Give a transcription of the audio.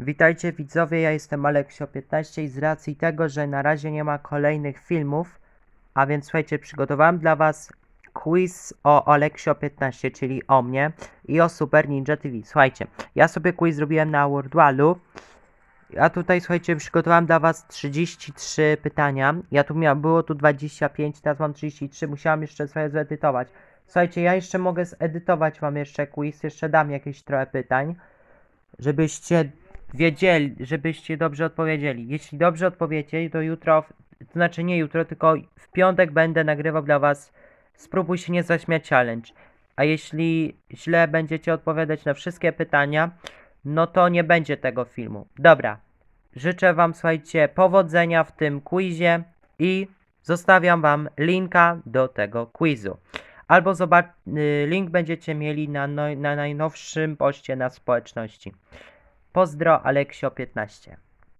Witajcie widzowie, ja jestem Aleksio15 i z racji tego, że na razie nie ma kolejnych filmów, a więc słuchajcie, przygotowałem dla was quiz o Aleksio15, czyli o mnie i o Super Ninja TV. Słuchajcie, ja sobie quiz zrobiłem na Wordwalu, a tutaj słuchajcie, przygotowałem dla was 33 pytania. Ja tu miałem, było tu 25, teraz mam 33, musiałem jeszcze sobie zedytować. Słuchajcie, ja jeszcze mogę zedytować wam jeszcze quiz, jeszcze dam jakieś trochę pytań, żebyście wiedzieli, żebyście dobrze odpowiedzieli. Jeśli dobrze odpowiecie, to jutro, to znaczy nie jutro, tylko w piątek będę nagrywał dla was Spróbuj się nie zaśmiać challenge. A jeśli źle będziecie odpowiadać na wszystkie pytania, no to nie będzie tego filmu. Dobra. Życzę wam, słuchajcie, powodzenia w tym quizie i zostawiam wam linka do tego quizu. Albo zobacz, y, link będziecie mieli na, no, na najnowszym poście na społeczności. Pozdro Aleksio15.